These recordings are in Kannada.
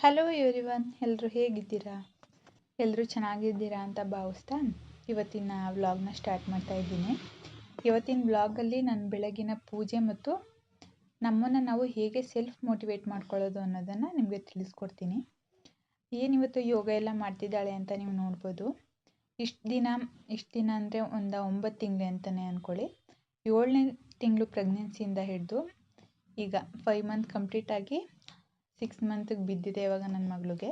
ಹಲೋ ಎವ್ರಿವನ್ ಎಲ್ಲರೂ ಹೇಗಿದ್ದೀರಾ? ಎಲ್ಲರೂ ಚೆನ್ನಾಗಿದ್ದೀರಾ ಅಂತ ಭಾವಿಸ್ತಾ ಇವತ್ತಿನ ವ್ಲಾಗ್ನ ಸ್ಟಾರ್ಟ್ ಮಾಡ್ತಾ ಇದ್ದೀನಿ. ಇವತ್ತಿನ ವ್ಲಾಗಲ್ಲಿ ನಾನು ಬೆಳಗಿನ ಪೂಜೆ ಮತ್ತು ನಮ್ಮನ್ನು ನಾವು ಹೇಗೆ ಸೆಲ್ಫ್ ಮೋಟಿವೇಟ್ ಮಾಡ್ಕೊಳ್ಳೋದು ಅನ್ನೋದನ್ನು ನಿಮಗೆ ತಿಳಿಸ್ಕೊಡ್ತೀನಿ. ಏನಿವತ್ತು ಯೋಗ ಎಲ್ಲ ಮಾಡ್ತಿದ್ದಾಳೆ ಅಂತ ನೀವು ನೋಡ್ಬೋದು. ಇಷ್ಟು ದಿನ ಇಷ್ಟು ದಿನ ಅಂದರೆ ಒಂದು ಒಂಬತ್ತು ತಿಂಗಳು ಅಂತಲೇ ಅಂದ್ಕೊಳ್ಳಿ ಏಳನೇ ತಿಂಗಳು ಪ್ರೆಗ್ನೆನ್ಸಿಯಿಂದ ಹಿಡಿದು ಈಗ ಫೈವ್ ಮಂತ್ ಕಂಪ್ಲೀಟ್ ಆಗಿ ಸಿಕ್ಸ್ ಮಂತಿಗೆ ಬಿದ್ದಿದೆ ಇವಾಗ ನನ್ನ ಮಗಳಿಗೆ.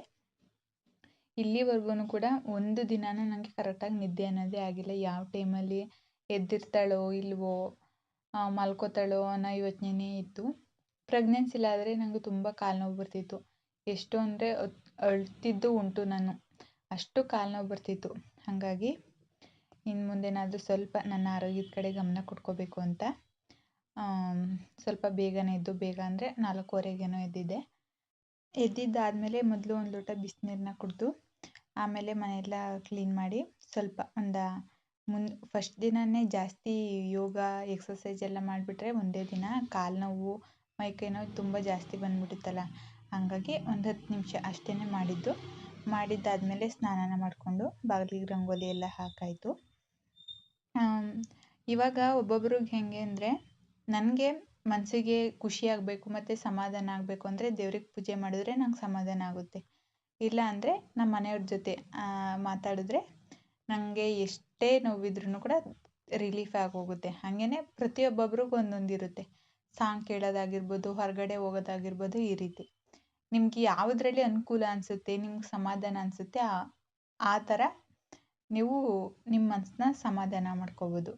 ಇಲ್ಲಿವರೆಗೂ ಕೂಡ ಒಂದು ದಿನಾನೂ ನನಗೆ ಕರೆಕ್ಟಾಗಿ ನಿದ್ದೆ ಅನ್ನೋದೇ ಆಗಿಲ್ಲ. ಯಾವ ಟೈಮಲ್ಲಿ ಎದ್ದಿರ್ತಾಳೋ ಇಲ್ವೋ ಮಲ್ಕೋತಾಳೋ ಅನ್ನೋ ಯೋಚನೆನೇ ಇತ್ತು. ಪ್ರೆಗ್ನೆನ್ಸಿಲಾದರೆ ನನಗೆ ತುಂಬ ಕಾಲು ನೋವು ಬರ್ತಿತ್ತು. ಎಷ್ಟು ಅಂದರೆ ಅಳ್ತಿದ್ದು ಉಂಟು ನಾನು. ಅಷ್ಟು ಕಾಲು ನೋವು ಬರ್ತಿತ್ತು. ಹಾಗಾಗಿ ಇನ್ನು ಮುಂದೆನಾದರೂ ಸ್ವಲ್ಪ ನನ್ನ ಆರೋಗ್ಯದ ಕಡೆ ಗಮನ ಕೊಟ್ಕೋಬೇಕು ಅಂತ ಸ್ವಲ್ಪ ಬೇಗನೆ ಎದ್ದು ಬೇಗ ಅಂದರೆ ನಾಲ್ಕೂವರೆಗೇನೋ ಎದ್ದಿದ್ದೆ. ಎದ್ದಿದ್ದಾದಮೇಲೆ ಮೊದಲು ಒಂದು ಲೋಟ ಬಿಸಿನೀರನ್ನ ಕುಡಿದು, ಆಮೇಲೆ ಮನೆಯೆಲ್ಲ ಕ್ಲೀನ್ ಮಾಡಿ ಸ್ವಲ್ಪ ಒಂದು ಮುನ್ ಫಸ್ಟ್ ದಿನವೇ ಜಾಸ್ತಿ ಯೋಗ ಎಕ್ಸಸೈಸ್ ಎಲ್ಲ ಮಾಡಿಬಿಟ್ರೆ ಒಂದೇ ದಿನ ಕಾಲು ನೋವು ಮೈಕೈ ನೋವು ತುಂಬ ಜಾಸ್ತಿ ಬಂದ್ಬಿಟ್ಟಿತ್ತಲ್ಲ ಹಾಗಾಗಿ ಒಂದು ಹತ್ತು ನಿಮಿಷ ಅಷ್ಟೇ ಮಾಡಿದ್ದು. ಮಾಡಿದ್ದಾದಮೇಲೆ ಸ್ನಾನ ಮಾಡಿಕೊಂಡು ಬಾಗಿಲಿಗೆ ರಂಗೋಲಿ ಎಲ್ಲ ಹಾಕಾಯಿತು. ಇವಾಗ ಒಬ್ಬೊಬ್ರಿಗೆ ಹೇಗೆ ಅಂದರೆ, ನನಗೆ ಮನಸ್ಸಿಗೆ ಖುಷಿ ಆಗಬೇಕು ಮತ್ತು ಸಮಾಧಾನ ಆಗಬೇಕು ಅಂದರೆ ದೇವ್ರಿಗೆ ಪೂಜೆ ಮಾಡಿದ್ರೆ ನಂಗೆ ಸಮಾಧಾನ ಆಗುತ್ತೆ. ಇಲ್ಲ ಅಂದರೆ ನಮ್ಮ ಮನೆಯವ್ರ ಜೊತೆ ಮಾತಾಡಿದ್ರೆ ನನಗೆ ಎಷ್ಟೇ ನೋವಿದ್ರೂ ಕೂಡ ರಿಲೀಫ್ ಆಗೋಗುತ್ತೆ ಹಾಗೆಯೇ ಪ್ರತಿಯೊಬ್ಬೊಬ್ರಿಗೂ ಒಂದೊಂದು ಇರುತ್ತೆ. ಸಾಂಗ್ ಕೇಳೋದಾಗಿರ್ಬೋದು, ಹೊರಗಡೆ ಹೋಗೋದಾಗಿರ್ಬೋದು ಈ ರೀತಿ. ನಿಮ್ಗೆ ಯಾವುದ್ರಲ್ಲಿ ಅನುಕೂಲ ಅನಿಸುತ್ತೆ, ನಿಮ್ಗೆ ಸಮಾಧಾನ ಅನಿಸುತ್ತೆ, ಆ ಆ ಥರ ನೀವು ನಿಮ್ಮ ಮನಸ್ಸನ್ನ ಸಮಾಧಾನ ಮಾಡ್ಕೋಬೋದು.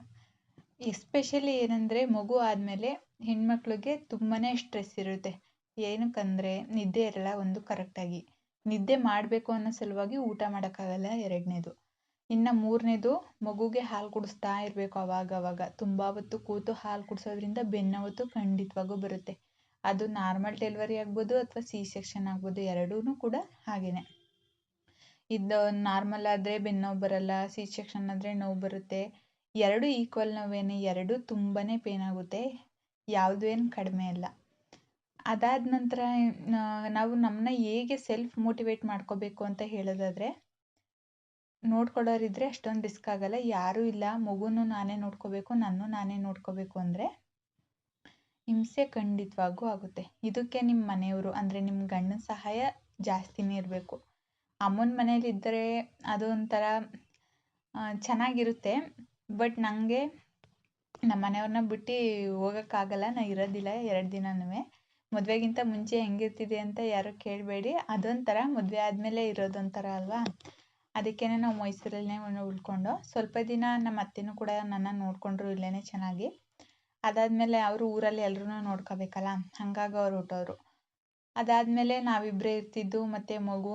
ಎಸ್ಪೆಷಲಿ ಏನಂದರೆ ಮಗು ಆದಮೇಲೆ ಹೆಣ್ಮಕ್ಳಿಗೆ ತುಂಬಾ ಸ್ಟ್ರೆಸ್ ಇರುತ್ತೆ. ಏನಕ್ಕಂದರೆ ನಿದ್ದೆ ಇರಲ್ಲ ಒಂದು ಕರೆಕ್ಟಾಗಿ ನಿದ್ದೆ ಮಾಡಬೇಕು ಅನ್ನೋ ಸಲುವಾಗಿ ಊಟ ಮಾಡೋಕ್ಕಾಗಲ್ಲ ಎರಡನೇದು. ಇನ್ನು ಮೂರನೇದು ಮಗುಗೆ ಹಾಲು ಕುಡಿಸ್ತಾ ಇರಬೇಕು ಅವಾಗವಾಗ ಅವಾಗ. ತುಂಬ ಹೊತ್ತು ಕೂತು ಹಾಲು ಕುಡಿಸೋದ್ರಿಂದ ಬೆನ್ನವತ್ತು ಖಂಡಿತವಾಗೂ ಬರುತ್ತೆ. ಅದು ನಾರ್ಮಲ್ ಡೆಲಿವರಿ ಆಗ್ಬೋದು ಅಥವಾ ಸಿ ಸೆಕ್ಷನ್ ಆಗ್ಬೋದು ಎರಡೂ ಕೂಡ ಹಾಗೇನೆ. ಇದು ನಾರ್ಮಲ್ ಆದರೆ ಬೆನ್ನೋವು ಬರಲ್ಲ ಸಿ ಸೆಕ್ಷನ್ ಆದರೆ ನೋವು ಬರುತ್ತೆ. ಎರಡು ಈಕ್ವಲ್ ನೋವೇನೆ, ಎರಡು ತುಂಬಾ ಪೇನ್ ಆಗುತ್ತೆ. ಯಾವುದೂ ಏನು ಕಡಿಮೆ ಇಲ್ಲ. ಅದಾದ ನಂತರ ನಾವು ನಮ್ಮನ್ನ ಹೇಗೆ ಸೆಲ್ಫ್ ಮೋಟಿವೇಟ್ ಮಾಡ್ಕೋಬೇಕು ಅಂತ ಹೇಳೋದಾದರೆ, ನೋಡ್ಕೊಳ್ಳೋರಿದ್ರೆ ಅಷ್ಟೊಂದು ರಿಸ್ಕ್ ಆಗಲ್ಲ. ಯಾರೂ ಇಲ್ಲ, ಮಗುನೂ ನಾನೇ ನೋಡ್ಕೋಬೇಕು ನಾನು ನಾನೇ ನೋಡ್ಕೋಬೇಕು ಅಂದರೆ ಹಿಂಸೆ ಖಂಡಿತವಾಗೂ ಆಗುತ್ತೆ. ಇದಕ್ಕೆ ನಿಮ್ಮ ಮನೆಯವರು, ಅಂದರೆ ನಿಮ್ಮ ಗಂಡನ ಸಹಾಯ ಜಾಸ್ತಿನೇ ಇರಬೇಕು. ಅಮ್ಮನ ಮನೇಲಿ ಇದ್ದರೆ ಅದು ಒಂಥರ ಚೆನ್ನಾಗಿರುತ್ತೆ. ಬಟ್ ನನಗೆ ನಮ್ಮ ಮನೆಯವ್ರನ್ನ ಬಿಟ್ಟು ಹೋಗೋಕ್ಕಾಗಲ್ಲ ನಾ ಇರೋದಿಲ್ಲ ಎರಡು ದಿನನೂ. ಮದುವೆಗಿಂತ ಮುಂಚೆ ಹೆಂಗಿರ್ತಿದೆ ಅಂತ ಯಾರೂ ಕೇಳಬೇಡಿ. ಅದೊಂಥರ ಮದುವೆ ಆದಮೇಲೆ ಇರೋದೊಂಥರ ಅಲ್ವಾ? ಅದಕ್ಕೇ ನಾವು ಮೈಸೂರಲ್ಲೇ ಉಳ್ಕೊಂಡು, ಸ್ವಲ್ಪ ದಿನ ನಮ್ಮ ಅತ್ತೆನೂ ಕೂಡ ನನ್ನ ನೋಡಿಕೊಂಡ್ರು ಇಲ್ಲೇ ಚೆನ್ನಾಗಿ. ಅದಾದಮೇಲೆ ಅವರು ಊರಲ್ಲಿ ಎಲ್ಲರೂ ನೋಡ್ಕೋಬೇಕಲ್ಲ, ಹಾಗಾಗಿ ಅವ್ರು ಹುಟ್ಟೋರು. ಅದಾದಮೇಲೆ ನಾವಿಬ್ಬರೇ ಇರ್ತಿದ್ದು ಮತ್ತು ಮಗು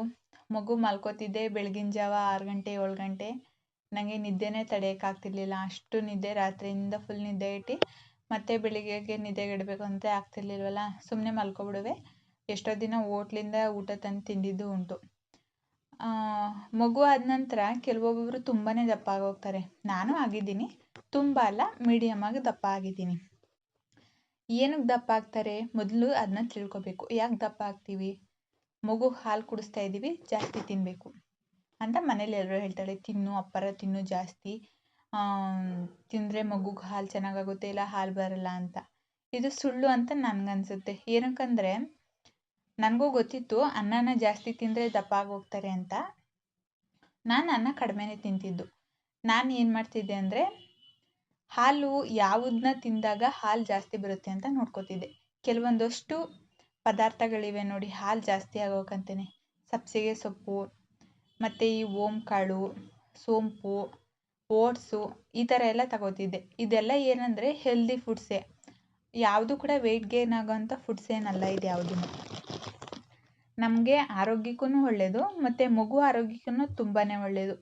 ಮಗು ಮಲ್ಕೋತಿದ್ದೆ ಬೆಳಗಿನ ಜಾವ ಆರು ಗಂಟೆ, ಏಳು ಗಂಟೆ. ನನಗೆ ನಿದ್ದೆನೇ ತಡೆಯೋಕ್ಕಾಗ್ತಿರ್ಲಿಲ್ಲ. ಅಷ್ಟು ನಿದ್ದೆ ರಾತ್ರಿಯಿಂದ ಫುಲ್ ನಿದ್ದೆ ಇಟ್ಟು ಮತ್ತೆ ಬೆಳಿಗ್ಗೆಗೆ ನಿದ್ದೆಗೆಡಬೇಕು ಅಂತ ಆಗ್ತಿರ್ಲಿಲ್ವಲ್ಲ? ಸುಮ್ಮನೆ ಮಲ್ಕೊಬಿಡುವೆ. ಎಷ್ಟೋ ದಿನ ಹೋಟ್ಲಿಂದ ಊಟ ತಂದು ತಿಂದಿದ್ದು ಉಂಟು. ಮಗು ಆದ ನಂತರ ಕೆಲವೊಬ್ಬೊಬ್ಬರು ತುಂಬಾ ದಪ್ಪ ಆಗೋಗ್ತಾರೆ ನಾನು ಆಗಿದ್ದೀನಿ. ತುಂಬ ಅಲ್ಲ ಮೀಡಿಯಮಾಗಿ ದಪ್ಪ ಆಗಿದ್ದೀನಿ ಏನಕ್ಕೆ ದಪ್ಪ ಆಗ್ತಾರೆ ಮೊದಲು ಅದನ್ನ ತಿಳ್ಕೊಬೇಕು. ಯಾಕೆ ದಪ್ಪ ಆಗ್ತೀವಿ ಮಗು ಹಾಲು ಕುಡಿಸ್ತಾ ಇದ್ದೀವಿ, ಜಾಸ್ತಿ ತಿನ್ನಬೇಕು ಅಂತ ಮನೇಲಿ ಎಲ್ಲರೂ ಹೇಳ್ತಾಳೆ ತಿನ್ನು, ಅಪ್ಪರ ತಿನ್ನು ಜಾಸ್ತಿ. ತಿಂದರೆ ಮಗುಗೆ ಹಾಲು ಚೆನ್ನಾಗಾಗುತ್ತೆ, ಇಲ್ಲ ಹಾಲು ಬರಲ್ಲ ಅಂತ. ಇದು ಸುಳ್ಳು ಅಂತ ನನಗನ್ಸುತ್ತೆ. ಏನಕ್ಕಂದರೆ, ನನಗೂ ಗೊತ್ತಿತ್ತು, ಅನ್ನನ ಜಾಸ್ತಿ ತಿಂದರೆ ದಪ್ಪ ಆಗೋಗ್ತಾರೆ ಅಂತ. ನಾನು ಅನ್ನ ಕಡಿಮೆನೇ ತಿಂತಿದ್ದು. ನಾನು ಏನು ಮಾಡ್ತಿದ್ದೆ ಅಂದರೆ, ಹಾಲು ಯಾವುದನ್ನ ತಿಂದಾಗ ಹಾಲು ಜಾಸ್ತಿ ಬರುತ್ತೆ ಅಂತ ನೋಡ್ಕೋತಿದ್ದೆ. ಕೆಲವೊಂದಷ್ಟು ಪದಾರ್ಥಗಳಿವೆ ನೋಡಿ, ಹಾಲು ಜಾಸ್ತಿ ಆಗೋಕಂತೇನೆ. ಸಬ್ಸಿಗೆ ಸೊಪ್ಪು ಮತ್ತು ಈ ಓಂ ಕಾಳು ಸೋಂಪು, ಓಟ್ಸು ಈ ಥರ ಎಲ್ಲ ತಗೋತಿದ್ದೆ. ಇದೆಲ್ಲ ಏನಂದರೆ ಹೆಲ್ದಿ ಫುಡ್ಸೇ ಯಾವುದು ಕೂಡ ವೆಯ್ಟ್ ಗೇನ್ ಆಗೋಂಥ ಫುಡ್ಸ್ ಏನಲ್ಲ ಇದು ಯಾವುದೂ. ನಮಗೆ ಆರೋಗ್ಯಕ್ಕೂ ಒಳ್ಳೆಯದು ಮತ್ತು ಮಗು ಆರೋಗ್ಯಕ್ಕೂ ತುಂಬಾ ಒಳ್ಳೆಯದು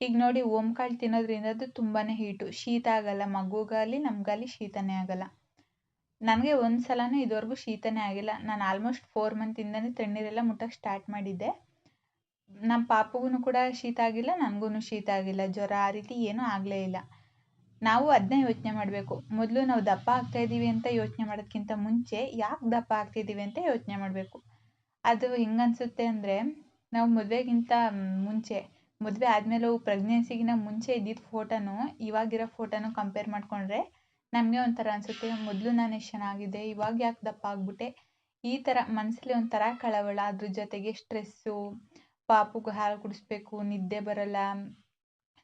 ಈಗ ನೋಡಿ ಓಂ ಕಾಳು ತಿನ್ನೋದ್ರಿಂದ ಅದು ತುಂಬಾ ಹೀಟು ಶೀತ ಆಗಲ್ಲ ಮಗುಗಾಗಲಿ ನಮಗಾಗಲಿ ಶೀತನೇ ಆಗಲ್ಲ. ನನಗೆ ಒಂದು ಸಲನೂ ಇದುವರೆಗೂ ಶೀತನೇ ಆಗಿಲ್ಲ. ನಾನು ಆಲ್ಮೋಸ್ಟ್ ಫೋರ್ ಮಂತಿಂದನೇ ತಣ್ಣೀರೆಲ್ಲ ಮುಟ್ಟಕ್ಕೆ ಸ್ಟಾರ್ಟ್ ಮಾಡಿದ್ದೆ. ನಮ್ಮ ಪಾಪಗೂ ಕೂಡ ಶೀತ ಆಗಿಲ್ಲ ನನಗೂ ಶೀತ ಆಗಿಲ್ಲ. ಜ್ವರ ಆ ರೀತಿ ಏನೂ ಆಗಲೇ ಇಲ್ಲ. ನಾವು ಅದನ್ನೇ ಯೋಚನೆ ಮಾಡಬೇಕು. ಮೊದಲು ನಾವು ದಪ್ಪ ಆಗ್ತಾ ಇದ್ದೀವಿ ಅಂತ ಯೋಚನೆ ಮಾಡೋದಕ್ಕಿಂತ ಮುಂಚೆ ಯಾಕೆ ದಪ್ಪ ಆಗ್ತಿದ್ದೀವಿ ಅಂತ ಯೋಚನೆ ಮಾಡಬೇಕು. ಅದು ಹೆಂಗನ್ಸುತ್ತೆ ಅಂದರೆ, ನಾವು ಮದುವೆಗಿಂತ ಮುಂಚೆ, ಮದುವೆ ಆದಮೇಲೂ ಪ್ರೆಗ್ನೆನ್ಸಿಗಿನ ಮುಂಚೆ ಇದ್ದಿದ್ದ ಫೋಟೋನು ಇವಾಗಿರೋ ಫೋಟೋನು ಕಂಪೇರ್ ಮಾಡಿಕೊಂಡ್ರೆ ನಮಗೆ ಒಂಥರ ಅನಿಸುತ್ತೆ, ಮೊದಲು ನಾನು ಎಷ್ಟು ಚೆನ್ನಾಗಿದ್ದೆ, ಇವಾಗ ಯಾಕೆ ದಪ್ಪ ಆಗ್ಬಿಟ್ಟೆ? ಈ ಥರ ಮನಸ್ಸಲ್ಲಿ ಒಂಥರ ಕಳವಳ, ಅದ್ರ ಜೊತೆಗೆ ಸ್ಟ್ರೆಸ್ಸು ಪಾಪುಗೆ ಹಾಲು ಕುಡಿಸ್ಬೇಕು, ನಿದ್ದೆ ಬರಲ್ಲ.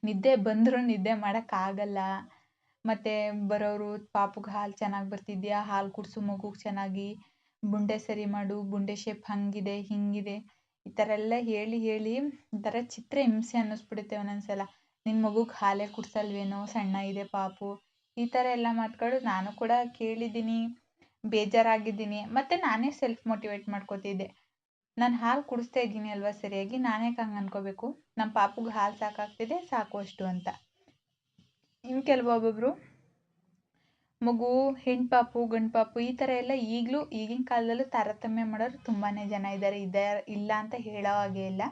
ನಿದ್ದೆ ಬಂದರೂ ನಿದ್ದೆ ಮಾಡೋಕ್ಕಾಗಲ್ಲ ಮತ್ತು ಬರೋರು ಪಾಪುಗೆ ಹಾಲು ಚೆನ್ನಾಗಿ ಬರ್ತಿದೆಯಾ? ಹಾಲು ಕುಡಿಸು ಮಗುಗೆ ಚೆನ್ನಾಗಿ. ಬುಂಡೆ ಸರಿ ಮಾಡು, ಬುಂಡೆ ಶೇಪ್ ಹಾಗಿದೆ, ಹೀಗಿದೆ. ಈ ಥರ ಎಲ್ಲ ಹೇಳಿ ಹೇಳಿ ಒಂಥರ ಚಿತ್ರ ಹಿಂಸೆ ಅನ್ನಿಸ್ಬಿಡುತ್ತೆ ಒಂದೊಂದು ಸಲ ನಿನ್ನ ಮಗುಗೆ ಹಾಲೇ ಕುಡಿಸಲ್ವೇನೋ? ಸಣ್ಣ ಇದೆ ಪಾಪು. ಈ ಥರ ಎಲ್ಲ ಮಾತುಗಳು ನಾನು ಕೂಡ ಕೇಳಿದ್ದೀನಿ. ಬೇಜಾರಾಗಿದ್ದೀನಿ. ಮತ್ತು ನಾನೇ ಸೆಲ್ಫ್ ಮೋಟಿವೇಟ್ ಮಾಡ್ಕೋತಿದ್ದೆ. ನಾನು ಹಾಲು ಕುಡಿಸ್ತಾ ಇದ್ದೀನಿ ಅಲ್ವಾ ಸರಿಯಾಗಿ? ನಾನೇ ಹಂಗೆ ಅನ್ಕೋಬೇಕು? ನಮ್ಮ ಪಾಪುಗೆ ಹಾಲು ಸಾಕಾಗ್ತಿದೆ, ಸಾಕು ಅಷ್ಟು ಅಂತ. ಇನ್ನು ಕೆಲವೊಬ್ಬೊಬ್ಬರು ಮಗು ಹೆಣ್ಣು ಪಾಪು ಗಂಡು ಪಾಪು ಈ ಥರ ಎಲ್ಲ ಈಗಲೂ ಈಗಿನ ಕಾಲದಲ್ಲೂ ತಾರತಮ್ಯ ಮಾಡೋರು ತುಂಬಾ ಜನ ಇದ್ದಾರೆ. ಇದ್ದ ಇಲ್ಲ ಅಂತ ಹೇಳೋ ಹಾಗೆ ಇಲ್ಲ.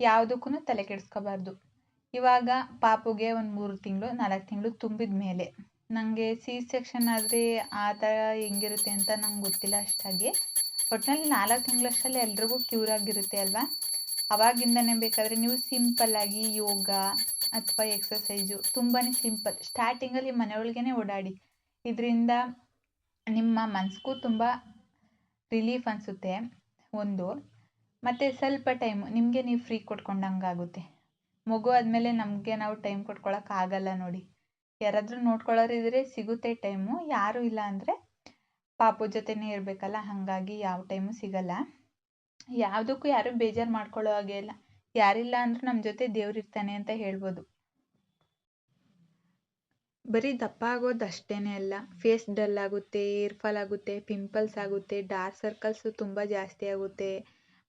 ಯಾವುದಕ್ಕೂ ತಲೆ ಕೆಡಿಸ್ಕೋಬಾರ್ದು. ಇವಾಗ ಪಾಪುಗೆ ಒಂದು ಮೂರು ತಿಂಗಳು, ನಾಲ್ಕು ತಿಂಗಳು ತುಂಬಿದ ಮೇಲೆ. ನನಗೆ ಸಿ ಸೆಕ್ಷನ್ ಆದರೆ ಆ ಥರ ಹೆಂಗಿರುತ್ತೆ ಅಂತ ನಂಗೆ ಗೊತ್ತಿಲ್ಲ ಅಷ್ಟಾಗಿ. ಒಟ್ಟಿನಲ್ಲಿ ನಾಲ್ಕು ತಿಂಗಳಷ್ಟಲ್ಲಿ ಎಲ್ರಿಗೂ ಕ್ಯೂರ್ ಆಗಿರುತ್ತೆ ಅಲ್ವಾ? ಅವಾಗಿಂದನೇ ಬೇಕಾದರೆ ನೀವು ಸಿಂಪಲ್ಲಾಗಿ ಯೋಗ ಅಥವಾ ಎಕ್ಸಸೈಜು ತುಂಬಾ ಸಿಂಪಲ್ ಸ್ಟಾರ್ಟಿಂಗಲ್ಲಿ ಮನೆಯೊಳಗೇ ಓಡಾಡಿ. ಇದರಿಂದ ನಿಮ್ಮ ಮನಸ್ಗೂ ತುಂಬ ರಿಲೀಫ್ ಅನಿಸುತ್ತೆ ಒಂದು. ಮತ್ತು ಸ್ವಲ್ಪ ಟೈಮು ನಿಮಗೆ ನೀವು ಫ್ರೀ ಕೊಟ್ಕೊಂಡಂಗೆ ಆಗುತ್ತೆ. ಮಗು ಆದಮೇಲೆ ನಮಗೆ ನಾವು ಟೈಮ್ ಕೊಟ್ಕೊಳ್ಳೋಕ್ಕಾಗಲ್ಲ ನೋಡಿ. ಯಾರಾದರೂ ನೋಡ್ಕೊಳ್ಳೋರಿದ್ರೆ ಸಿಗುತ್ತೆ ಟೈಮು ಯಾರೂ ಇಲ್ಲ ಅಂದರೆ ಪಾಪು ಜೊತೆನೇ ಇರಬೇಕಲ್ಲ, ಹಾಗಾಗಿ ಯಾವ ಟೈಮು ಸಿಗಲ್ಲ. ಯಾವುದಕ್ಕೂ ಯಾರೂ ಬೇಜಾರು ಮಾಡ್ಕೊಳ್ಳೋ ಹಾಗೆ ಇಲ್ಲ. ಯಾರಿಲ್ಲ ಅಂದರೂ ನಮ್ಮ ಜೊತೆ ದೇವ್ರಿರ್ತಾನೆ ಅಂತ ಹೇಳ್ಬೋದು. ಬರೀ ದಪ್ಪ ಆಗೋದು ಅಷ್ಟೇ ಅಲ್ಲ. ಫೇಸ್ ಡಲ್ ಆಗುತ್ತೆ ಏರ್ ಫಾಲ್ ಆಗುತ್ತೆ ಪಿಂಪಲ್ಸ್ ಆಗುತ್ತೆ ಡಾರ್ಕ್ ಸರ್ಕಲ್ಸು ತುಂಬ ಜಾಸ್ತಿ ಆಗುತ್ತೆ.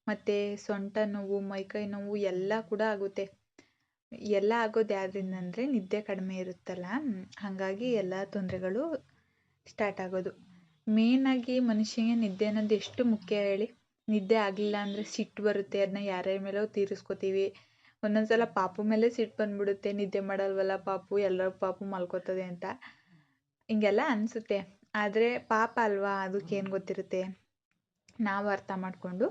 ಮತ್ತು ಸೊಂಟ ನೋವು ಮೈಕೈ ನೋವು ಎಲ್ಲ ಕೂಡ ಆಗುತ್ತೆ. ಎಲ್ಲ ಆಗೋದು ಯಾವ್ದ್ರಿಂದ ಅಂದರೆ ನಿದ್ದೆ ಕಡಿಮೆ ಇರುತ್ತಲ್ಲ. ಹಾಗಾಗಿ ಎಲ್ಲ ತೊಂದರೆಗಳು ಸ್ಟಾರ್ಟ್ ಆಗೋದು. ಮೇಯ್ನಾಗಿ ಮನುಷ್ಯನಿಗೆ ನಿದ್ದೆ ಅನ್ನೋದು ಎಷ್ಟು ಮುಖ್ಯ ಹೇಳಿ. ನಿದ್ದೆ ಆಗಲಿಲ್ಲ ಅಂದರೆ ಸಿಟ್ಟು ಬರುತ್ತೆ ಅದನ್ನ ಯಾರ್ಯಾರ ಮೇಲೋ ತೀರಿಸ್ಕೊತೀವಿ. ಒಂದೊಂದು ಸಲ ಪಾಪ ಮೇಲೆ ಸಿಟ್ಟು ಬಂದ್ಬಿಡುತ್ತೆ. ನಿದ್ದೆ ಮಾಡಲ್ವಲ್ಲ ಪಾಪು, ಎಲ್ಲರ ಪಾಪು ಮಲ್ಕೋತದೆ ಅಂತ. ಹಿಂಗೆಲ್ಲ ಅನಿಸುತ್ತೆ. ಆದರೆ ಪಾಪ ಅಲ್ವಾ? ಅದಕ್ಕೇನು ಗೊತ್ತಿರುತ್ತೆ? ನಾವು ಅರ್ಥ ಮಾಡಿಕೊಂಡು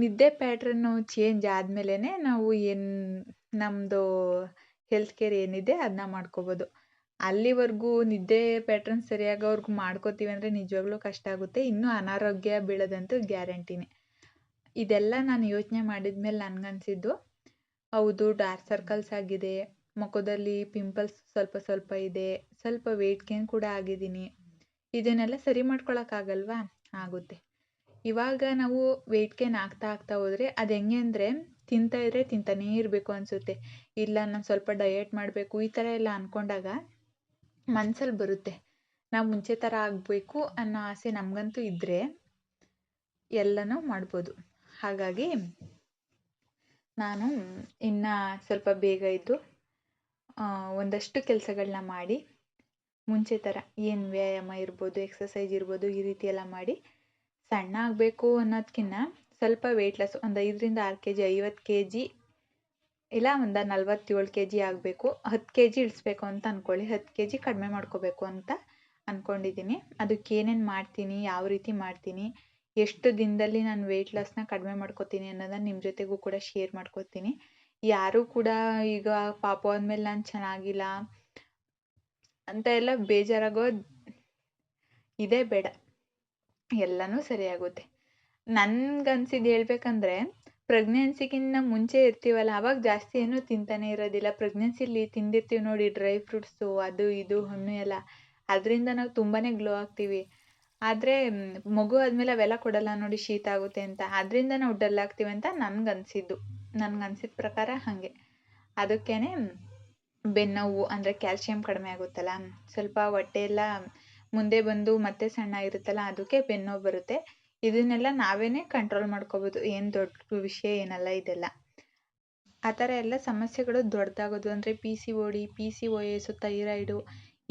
ನಿದ್ದೆ ಪ್ಯಾಟ್ರನ್ನು ಚೇಂಜ್ ಆದಮೇಲೆ ನಾವು ಏನು ನಮ್ಮದು ಹೆಲ್ತ್ ಕೇರ್ ಏನಿದೆ ಅದನ್ನ ಮಾಡ್ಕೋಬೋದು. ಅಲ್ಲಿವರೆಗೂ ನಿದ್ದೆ ಪ್ಯಾಟ್ರನ್ ಸರಿಯಾಗೋವರೆಗೂ ಮಾಡ್ಕೋತೀವಿ ಅಂದರೆ ನಿಜವಾಗ್ಲೂ ಕಷ್ಟ ಆಗುತ್ತೆ. ಇನ್ನೂ ಅನಾರೋಗ್ಯ ಬೀಳೋದಂತೂ ಗ್ಯಾರಂಟಿನೇ ಇದೆಲ್ಲ ನಾನು ಯೋಚನೆ ಮಾಡಿದ ಮೇಲೆ ನನಗನ್ಸಿದ್ದು, ಹೌದು ಡಾರ್ಕ್ ಸರ್ಕಲ್ಸ್ ಆಗಿದೆ, ಮುಖದಲ್ಲಿ ಪಿಂಪಲ್ಸ್ ಸ್ವಲ್ಪ ಸ್ವಲ್ಪ ಇದೆ, ಸ್ವಲ್ಪ ವೆಯ್ಟ್ ಗೇನ್ ಕೂಡ ಆಗಿದ್ದೀನಿ. ಇದನ್ನೆಲ್ಲ ಸರಿ ಮಾಡ್ಕೊಳಕ್ಕಾಗಲ್ವಾ? ಆಗುತ್ತೆ. ಇವಾಗ ನಾವು ವೆಯ್ಟ್ ಗೇನ್ ಆಗ್ತಾ ಆಗ್ತಾ ಹೋದರೆ ಅದು ಹೆಂಗೆ ಅಂದರೆ ತಿಂತಾ ಇದ್ರೆ ತಿಂತಾನೇ ಇರಬೇಕು ಅನಿಸುತ್ತೆ. ಇಲ್ಲ ನಾನು ಸ್ವಲ್ಪ ಡಯಟ್ ಮಾಡಬೇಕು, ಈ ಥರ ಎಲ್ಲ ಅಂದ್ಕೊಂಡಾಗ ಮನ್ಸಲ್ಲಿ ಬರುತ್ತೆ. ನಾವು ಮುಂಚೆ ಥರ ಆಗಬೇಕು ಅನ್ನೋ ಆಸೆ ನಮಗಂತೂ ಇದ್ದರೆ ಎಲ್ಲನೂ ಮಾಡ್ಬೋದು. ಹಾಗಾಗಿ ನಾನು ಇನ್ನು ಸ್ವಲ್ಪ ಬೇಗ ಇದ್ದು ಒಂದಷ್ಟು ಕೆಲಸಗಳನ್ನ ಮಾಡಿ, ಮುಂಚೆ ಥರ ಏನು ವ್ಯಾಯಾಮ ಇರ್ಬೋದು ಎಕ್ಸಸೈಸ್ ಇರ್ಬೋದು ಈ ರೀತಿ ಎಲ್ಲ ಮಾಡಿ ಸಣ್ಣ ಆಗಬೇಕು ಅನ್ನೋದಕ್ಕಿಂತ ಸ್ವಲ್ಪ ವೆಯ್ಟ್ ಲಾಸ್ ಒಂದು ಐದರಿಂದ ಆರು ಕೆ ಜಿ ಐವತ್ತು ಕೆ ಜಿ ಇಲ್ಲ, ಒಂದು ನಲ್ವತ್ತೇಳು ಕೆ ಜಿ ಆಗಬೇಕು. ಹತ್ತು ಕೆ ಜಿ ಇಳಿಸ್ಬೇಕು ಅಂತ ಅಂದ್ಕೊಳ್ಳಿ ಹತ್ತು ಕೆ ಜಿ ಕಡಿಮೆ ಮಾಡ್ಕೋಬೇಕು ಅಂತ ಅಂದ್ಕೊಂಡಿದ್ದೀನಿ ಅದಕ್ಕೆ ಏನೇನು ಮಾಡ್ತೀನಿ, ಯಾವ ರೀತಿ ಮಾಡ್ತೀನಿ, ಎಷ್ಟು ದಿನದಲ್ಲಿ ನಾನು ವೆಯ್ಟ್ ಲಾಸ್ನ ಕಡಿಮೆ ಮಾಡ್ಕೋತೀನಿ ಅನ್ನೋದನ್ನ ನಿಮ್ಮ ಜೊತೆಗೂ ಕೂಡ ಶೇರ್ ಮಾಡ್ಕೋತೀನಿ. ಯಾರೂ ಕೂಡ ಈಗ ಪಾಪ ಅಂದಮೇಲೆ ನಾನು ಚೆನ್ನಾಗಿಲ್ಲ ಅಂತ ಎಲ್ಲ ಬೇಜಾರಾಗೋ ಇದೇ ಬೇಡ. ಎಲ್ಲನೂ ಸರಿಯಾಗುತ್ತೆ. ನನ್ಗನ್ಸಿದ್ದು ಹೇಳ್ಬೇಕಂದ್ರೆ ಪ್ರೆಗ್ನೆನ್ಸಿಗಿನ್ನ ಮುಂಚೆ ಇರ್ತೀವಲ್ಲ, ಅವಾಗ ಜಾಸ್ತಿ ಏನೂ ತಿಂತಾನೆ ಇರೋದಿಲ್ಲ. ಪ್ರೆಗ್ನೆನ್ಸಿಲಿ ತಿಂದಿರ್ತೀವಿ ನೋಡಿ ಡ್ರೈ ಫ್ರೂಟ್ಸು ಅದು ಇದು, ಹಣ್ಣು ಎಲ್ಲ. ಅದರಿಂದ ನಾವು ತುಂಬಾ ಗ್ಲೋ ಆಗ್ತೀವಿ. ಆದರೆ ಮಗು ಆದಮೇಲೆ ಅವೆಲ್ಲ ಕೊಡಲ್ಲ ನೋಡಿ, ಶೀತ ಆಗುತ್ತೆ ಅಂತ. ಅದರಿಂದ ನಾವು ಡಲ್ ಆಗ್ತೀವಿ ಅಂತ ನನ್ಗೆ ಅನ್ಸಿದ ಪ್ರಕಾರ ಹಾಗೆ. ಅದಕ್ಕೇ ಬೆನ್ನೋವು ಅಂದರೆ ಕ್ಯಾಲ್ಸಿಯಂ ಕಡಿಮೆ ಆಗುತ್ತಲ್ಲ. ಸ್ವಲ್ಪ ಹೊಟ್ಟೆ ಎಲ್ಲ ಮುಂದೆ ಬಂದು ಮತ್ತೆ ಸಣ್ಣ ಇರುತ್ತಲ್ಲ, ಅದಕ್ಕೆ ಬೆನ್ನೋವು ಬರುತ್ತೆ. ಇದನ್ನೆಲ್ಲ ನಾವೇನೇ ಕಂಟ್ರೋಲ್ ಮಾಡ್ಕೋಬೋದು. ಏನು ದೊಡ್ಡ ವಿಷಯ ಏನಲ್ಲ ಇದೆಲ್ಲ. ಆ ಥರ ಎಲ್ಲ ಸಮಸ್ಯೆಗಳು ದೊಡ್ಡದಾಗೋದು ಅಂದರೆ P C O D P C O S thyroid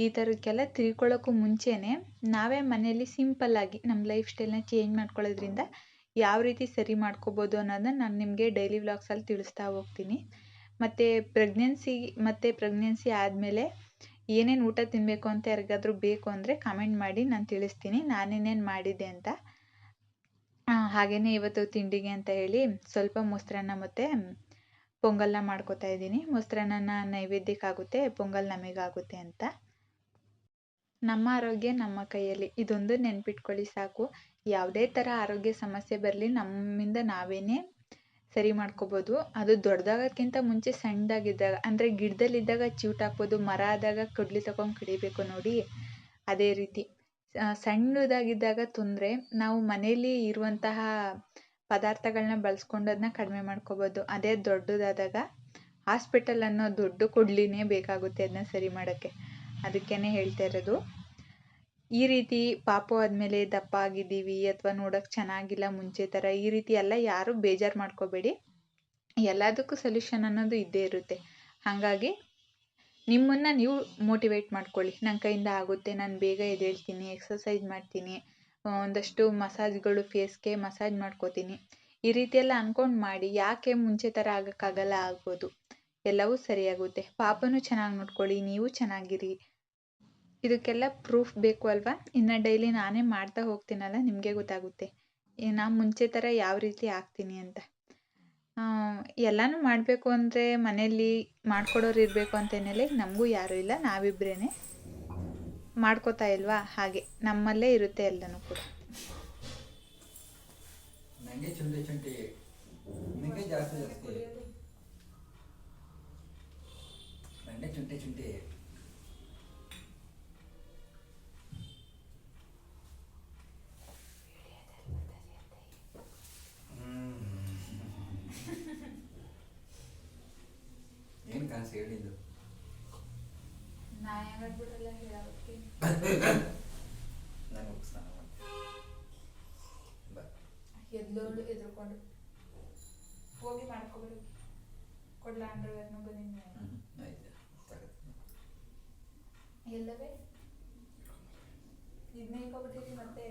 ಈ ಥರಕ್ಕೆಲ್ಲ ತಿಳ್ಕೊಳ್ಳೋಕ್ಕೂ ಮುಂಚೆನೇ ನಾವೇ ಮನೆಯಲ್ಲಿ ಸಿಂಪಲ್ಲಾಗಿ ನಮ್ಮ ಲೈಫ್ ಸ್ಟೈಲ್ನ ಚೇಂಜ್ ಮಾಡ್ಕೊಳ್ಳೋದ್ರಿಂದ ಯಾವ ರೀತಿ ಸರಿ ಮಾಡ್ಕೋಬೋದು ಅನ್ನೋದನ್ನ ನಾನು ನಿಮಗೆ ಡೈಲಿ ವ್ಲಾಗ್ಸಲ್ಲಿ ತಿಳಿಸ್ತಾ ಹೋಗ್ತೀನಿ. ಮತ್ತು ಪ್ರೆಗ್ನೆನ್ಸಿ ಮತ್ತು ಪ್ರೆಗ್ನೆನ್ಸಿ ಆದಮೇಲೆ ಏನೇನು ಊಟ ತಿನ್ನಬೇಕು ಅಂತ ಯಾರಿಗಾದ್ರೂ ಬೇಕು ಅಂದರೆ ಕಮೆಂಟ್ ಮಾಡಿ ನಾನು ತಿಳಿಸ್ತೀನಿ. ನಾನೇನೇನು ಮಾಡಿದ್ದೆ ಅಂತ. ಹಾಗೆಯೇ ಇವತ್ತು ತಿಂಡಿಗೆ ಅಂತ ಹೇಳಿ ಸ್ವಲ್ಪ ಮೊಸರನ್ನ ಮತ್ತು ಪೊಂಗಲ್ನ ಮಾಡ್ಕೊತಾ ಇದ್ದೀನಿ. ಮೊಸರನ್ನ ನೈವೇದ್ಯಕ್ಕಾಗುತ್ತೆ, ಪೊಂಗಲ್ ನಮಗಾಗುತ್ತೆ ಅಂತ. ನಮ್ಮ ಆರೋಗ್ಯ ನಮ್ಮ ಕೈಯಲ್ಲಿ. ಇದೊಂದು ನೆನ್ಪಿಟ್ಕೊಳ್ಳಿ ಸಾಕು. ಯಾವುದೇ ಥರ ಆರೋಗ್ಯ ಸಮಸ್ಯೆ ಬರಲಿ ನಮ್ಮಿಂದ ನಾವೇನೇ ಸರಿ ಮಾಡ್ಕೋಬೋದು. ಅದು ದೊಡ್ಡದಾಗಕ್ಕಿಂತ ಮುಂಚೆ ಸಣ್ಣದಾಗಿದ್ದಾಗ ಅಂದರೆ ಗಿಡದಲ್ಲಿದ್ದಾಗ ಚೂಟ್ ಹಾಕ್ಬೋದು, ಮರ ಆದಾಗ ಕಡ್ಲಿ ತಗೊಂಡು ಕಡಿಬೇಕು ನೋಡಿ. ಅದೇ ರೀತಿ. ಸಣ್ಣದಾಗಿದ್ದಾಗ ತೊಂದರೆ, ನಾವು ಮನೇಲಿ ಇರುವಂತಹ ಪದಾರ್ಥಗಳನ್ನ ಬಳಸ್ಕೊಂಡು ಅದನ್ನ ಕಡಿಮೆ ಮಾಡ್ಕೋಬೋದು. ಅದೇ ದೊಡ್ಡದಾದಾಗ ಹಾಸ್ಪಿಟಲ್ ಅನ್ನೋ ದೊಡ್ಡ ಕೊಡ್ಲಿನೇ ಬೇಕಾಗುತ್ತೆ ಅದನ್ನ ಸರಿ ಮಾಡೋಕ್ಕೆ. ಅದಕ್ಕೇ ಹೇಳ್ತಾ ಇರೋದು. ಈ ರೀತಿ ಪಾಪು ಆದಮೇಲೆ ದಪ್ಪ ಆಗಿದ್ದೀವಿ ಅಥವಾ ನೋಡೋಕೆ ಚೆನ್ನಾಗಿಲ್ಲ ಮುಂಚೆ ಥರ, ಈ ರೀತಿ ಎಲ್ಲ ಯಾರೂ ಬೇಜಾರು ಮಾಡ್ಕೋಬೇಡಿ. ಎಲ್ಲದಕ್ಕೂ ಸೊಲ್ಯೂಷನ್ ಅನ್ನೋದು ಇದ್ದೇ ಇರುತ್ತೆ. ಹಾಗಾಗಿ ನಿಮ್ಮನ್ನು ನೀವು ಮೋಟಿವೇಟ್ ಮಾಡ್ಕೊಳ್ಳಿ. ನನ್ನ ಕೈಯಿಂದ ಆಗುತ್ತೆ, ನಾನು ಬೇಗ ಎದ್ದೇಳ್ತೀನಿ ಎಕ್ಸಸೈಸ್ ಮಾಡ್ತೀನಿ ಒಂದಷ್ಟು ಮಸಾಜ್ಗಳು ಫೇಸ್ಗೆ ಮಸಾಜ್ ಮಾಡ್ಕೋತೀನಿ. ಈ ರೀತಿ ಎಲ್ಲ ಅಂದ್ಕೊಂಡು ಮಾಡಿ, ಯಾಕೆ ಮುಂಚೆ ಥರ ಆಗೋಕ್ಕಾಗಲ್ಲ ಆಗ್ಬೋದು ಎಲ್ಲವೂ ಸರಿಯಾಗುತ್ತೆ. ಪಾಪನೂ ಚೆನ್ನಾಗಿ ನೋಡ್ಕೊಳ್ಳಿ, ನೀವು ಚೆನ್ನಾಗಿರಿ. ಇದಕ್ಕೆಲ್ಲ ಪ್ರೂಫ್ ಬೇಕು ಅಲ್ವಾ? ಇನ್ನು ಡೈಲಿ ನಾನೇ ಮಾಡ್ತಾ ಹೋಗ್ತೀನಲ್ಲ, ನಿಮಗೆ ಗೊತ್ತಾಗುತ್ತೆ. ನಾನು ಮುಂಚೆ ಥರ ಯಾವ ರೀತಿ ಆಗ್ತೀನಿ ಅಂತ. ಎಲ್ಲನೂ ಮಾಡಬೇಕು ಅಂದರೆ ಮನೆಯಲ್ಲಿ ಮಾಡ್ಕೊಡೋರು ಇರಬೇಕು ಅಂತೇನಿಲ್ಲ ನಮಗೂ ಯಾರೂ ಇಲ್ಲ ನಾವಿಬ್ಬರೇ ಮಾಡ್ಕೋತಾ ಇಲ್ವಾ? ಹಾಗೆ, ನಮ್ಮಲ್ಲೇ ಇರುತ್ತೆ ಎಲ್ಲನೂ ಕೂಡ. ನನಗೆ ಚುಂಟಿ ಚುಂಟಿ ನಿಮಗೆ ಜಾಸ್ತಿ ಜಾಸ್ತಿ ನನಗೆ ಚುಂಟಿ ಚುಂಟಿ ಏನು ಕನಸು ಹೇಳಿದ್ದು ನಾನು ಹೋಗಿ ಸ್ನಾನ ಮಾಡ್ತೀನಿ ಬಾ ಎದ್ಲೋಳು ಎದ್ರುಕೊಂಡು. ಹೋಗಿ ಮಾಡ್ಕೊಬಿಡು. ಕೊಡ್ಲಾ ಅಂಡರ್ವೇರ್ನು ತಗೋ. ಎಲ್ಲವೇ? ಇದನ್ನೇ ಇಟ್ಕೊಬಿಟ್ಟಿರಿ ಮತ್ತೆ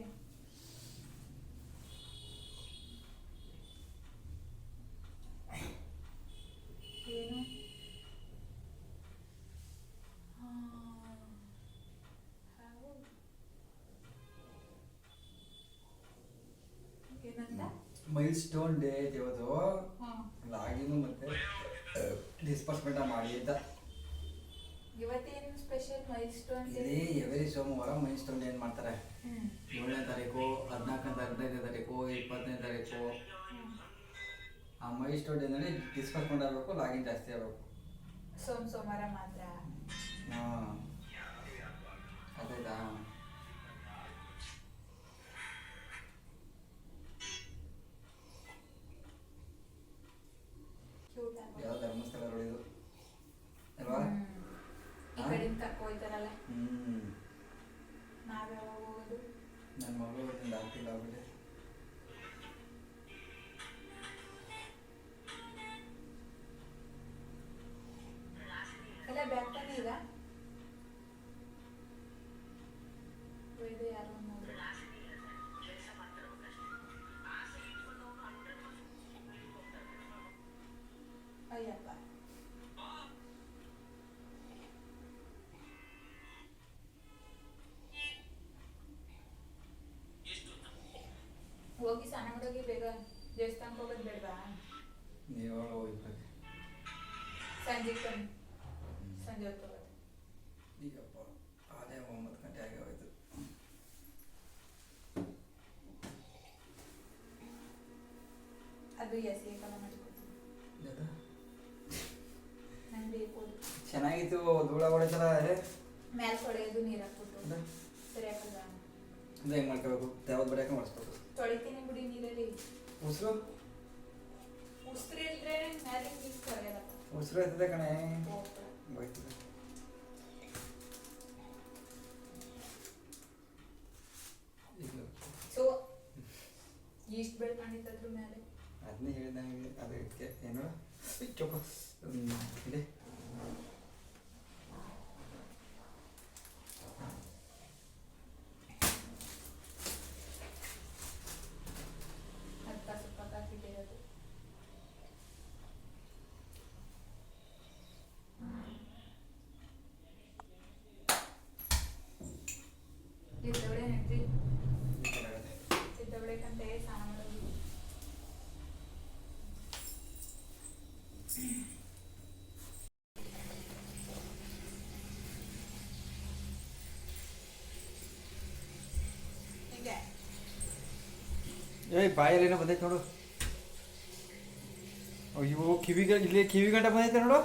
ಏನು ಆ, ಹೌದು. ಏನಂತ ಮೈಲ್ ಸ್ಟೋನ್ ಡೇ ಇವತ್ತು. ಲಾಗಿನ್ ಮತ್ತೆ ಡಿಸ್ಪರ್ಸ್ಮೆಂಟ್ ಮಾಡಿ ಅಂತ. ಇವತ್ತೇನು ಸ್ಪೆಷಲ್ ಮೈಲ್ ಸ್ಟೋನ್ ಇಲ್ಲಿ ಎವರಿ ಸೋಮವಾರ ಮೈಲ್ ಸ್ಟೋನ್ ಏನು ಮಾಡ್ತಾರೆ? ಏಳನೇ ತಾರೀಕು ಹದಿನಾಲ್ಕನೇ ಹದಿನೈದನೇ ತಾರೀಕು ಇಪ್ಪತ್ತನೇ ತಾರೀಕು. ಆ ಮೈಲ್ ಸ್ಟೋನ್ ಡೇನಲ್ಲಿ ಡಿಸ್ಪರ್ಸ್ಮೆಂಟ್ ಆಗಬೇಕು ಲಾಗಿನ್ ಜಾಸ್ತಿ ಆಗಬೇಕು. ಸೋಮ ಸೋಮವಾರ ಮಾತ್ರ. ಹಾಂ. ಅದಾಯ್ತಾ ಯಾವಾಗ ಹೋಗ್ಬೇಕು ಸಂಜೆ ಸಂಜೆ ಹೊತ್ತು ಹೋಗೋದು ಈಗಪ್ಪ ಅದೇ ಒಂಬತ್ತು ಗಂಟೆ ಆಗಿ ಹೋಯ್ತು. ಅದು ಎಸಿ ಕಾಲ ಮಾಡಿಕೊಡ್ತೀನಿ ನಂಗೆ ಬೇಕು ಚೆನ್ನಾಗಿತ್ತು ಧೂಳ ಹೊಡಿತಾರ ಅದೇ? ಮ್ಯಾಲ್ ತೊಳೆಯೋದು ನೀರು ಹಾಕ್ಬಿಟ್ಟು. ಸರಿ ಹಾಕಲ್ಲ ಅದೇ ಹೆಂಗೆ ಮಾಡ್ಕೋಬೇಕು? ಯಾವ್ದು ಬಡಿಯಾಕ ಮಾಡಿಸ್ಬೇಕು? ತೊಳಿತೀನಿ ಬಿಡಿ ನೀರಲ್ಲಿ. ಉಸಿರು? ಉಸ್ತ್ರಿ ಇದ್ರೆ ಮ್ಯಾಲೆ ನೀರು ತೊಳೆಯಲ್ಲ ಉಸಿರು ಆಯ್ತದೆ ಕಣೆ. ಈಗ ಸೊ ಇಷ್ಟು ಬೆಳ್ಕೊಂಡಿತ್ತದ್ರ ಮೇಲೆ? ಅದನ್ನೇ ಹೇಳಿದಂಗೆ ಅದಕ್ಕೆ ಏನು? ಚೊಪ್ಪ ಇದೆ ಅದು ಕಸು ಪಕ್ಕ ಹಾಕಿಟ್ಟಿರೋದು ಸಿದ್ದವಡೆ ನೆಟ್ರಿ ಈ ಕಡೆ ಆಗುತ್ತೆ. ಸಿದ್ದವಡೆಕಂತೆ ಸ್ನಾನ ಮಾಡೋದು ಏಯ್ ಬಾಯಲ್ಲಿ ಏನೋ ಬಂದೈತೆ ನೋಡು. ಅಯ್ಯೋ ಕಿವಿಗೆ ಇಲ್ಲಿ ಕಿವಿ ಗಂಟ ಬಂದೈತೆ ನೋಡು.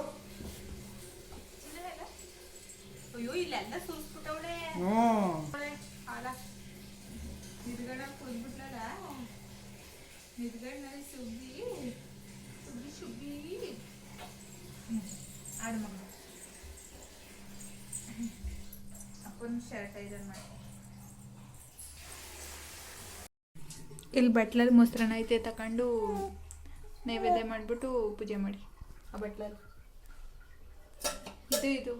ಹ್ಞೂ. ಅಪ್ಪನ ಶರ್ಟ್ ಇದನ್ನ ಮಾಡಿ ಇಲ್ಲಿ ಬಟ್ಲಲ್ಲಿ ಮೊಸರನ್ನ ಐತೆ ತಗೊಂಡು ನೈವೇದ್ಯ ಮಾಡಿಬಿಟ್ಟು ಪೂಜೆ ಮಾಡಿ ಆ ಬಟ್ಲಲ್ಲಿ. ಇದು ಇದು.